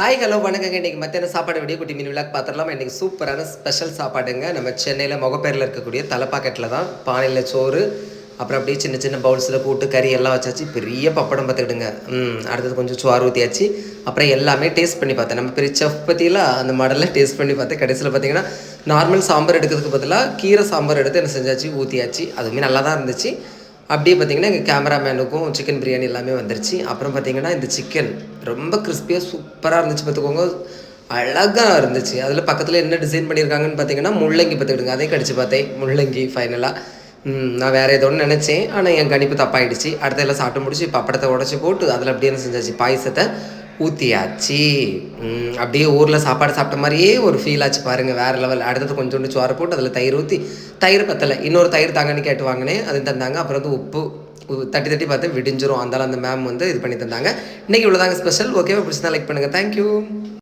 Hi hello வணக்கங்க. இன்றைக்கி மத்தியான சாப்பாடு வீடியோ குட்டி மீன் விழாக்கு பார்த்துடலாம் இன்றைக்கி சூப்பரான ஸ்பெஷல் சாப்பாடுங்க. நம்ம சென்னையில் முகப்பேரில் இருக்கக்கூடிய தலைப்பாக்கெட்டில் தான் பானையில் சோறு அப்புறம் அப்படியே சின்ன சின்ன பவுல்ஸில் கூட்டு கறி எல்லாம் வச்சாச்சு. பெரிய பப்படம் பார்த்துக்கிடுங்க. ம் அடுத்தது கொஞ்சம் சோறு ஊற்றியாச்சு அப்புறம் எல்லாமே டேஸ்ட் பண்ணி பார்த்தேன். நம்ம பெரிய செஃப் பற்றியெல்லாம் அந்த மாடலில் டேஸ்ட் பண்ணி பார்த்தேன். கடைசியில் பார்த்தீங்கன்னா நார்மல் சாம்பார் எடுக்கிறதுக்கு பதிலாக கீரை சாம்பார் எடுத்து என்ன செஞ்சாச்சு? ஊற்றியாச்சு அதுவுமே நல்லா தான் இருந்துச்சு. அப்படியே பார்த்தீங்கன்னா எங்கள் கேமராமேனுக்கும் சிக்கன் பிரியாணி எல்லாமே வந்துருச்சு. அப்புறம் பார்த்தீங்கன்னா இந்த சிக்கன் ரொம்ப கிறிஸ்பியாக சூப்பராக இருந்துச்சு பார்த்துக்கோங்க. அழகாக இருந்துச்சு. அதில் பக்கத்தில் என்ன டிசைன் பண்ணியிருக்காங்கன்னு பார்த்தீங்கன்னா முள்ளங்கி பார்த்துக்கிடுங்க. அதையும் கடிச்சு பார்த்தேன். முள்ளங்கி ஃபைனலாக நான் வேறு ஏதோ ஒன்று நினச்சேன். ஆனால் என் கணிப்பு தப்பாயிடுச்சு. அடுத்த எல்லாம் சாப்பிட்டு முடிச்சு பப்படத்தை உடச்சி போட்டு அதில் அப்படியே என்ன செஞ்சாச்சு? பாயசத்தை ஊற்றியாச்சு அப்படியே ஊரில் சாப்பாடு சாப்பிட்ட மாதிரியே ஒரு ஃபீல் ஆச்சு பாருங்கள் வேறு லெவல் அடுத்தது கொஞ்சோண்டு சோறு போட்டு அதில் தயிர் ஊற்றி தயிர் பத்தலை. இன்னொரு தயிர் தாங்கன்னு கேட்டு வாங்கினேன். அது தந்தாங்க. அப்புறம் வந்து உப்பு உ- தட்டி தட்டி பார்த்து விடிஞ்சிரும். அந்தாலும் அந்த மேம் வந்து இது பண்ணி தந்தாங்க. இன்றைக்கி இவ்வளோதாங்க ஸ்பெஷல் ஓகேவா பிடிச்சதா லைக் பண்ணுங்கள் தேங்க்யூ